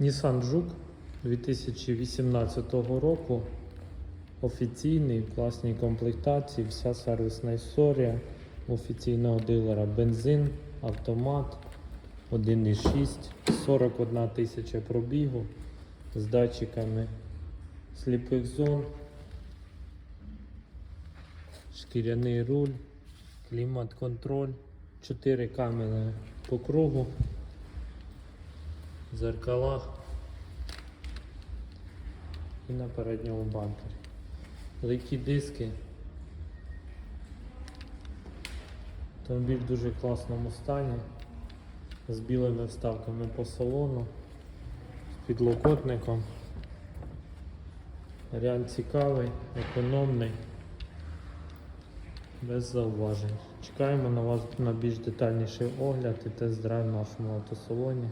Nissan Juke 2018 року. Офіційний, в класній комплектації, вся сервісна історія офіційного дилера. Бензин, автомат 1,6, 41 тисяча пробігу з датчиками сліпих зон, шкіряний руль, клімат-контроль, 4 камери по кругу, зеркалах і на передньому бампері. Великі диски. Автомобіль в дуже класному стані, з білими вставками по салону, з підлокотником. Варіант цікавий, економний, без зауважень. Чекаємо на вас на більш детальніший огляд і тест-драйв в нашому автосалоні.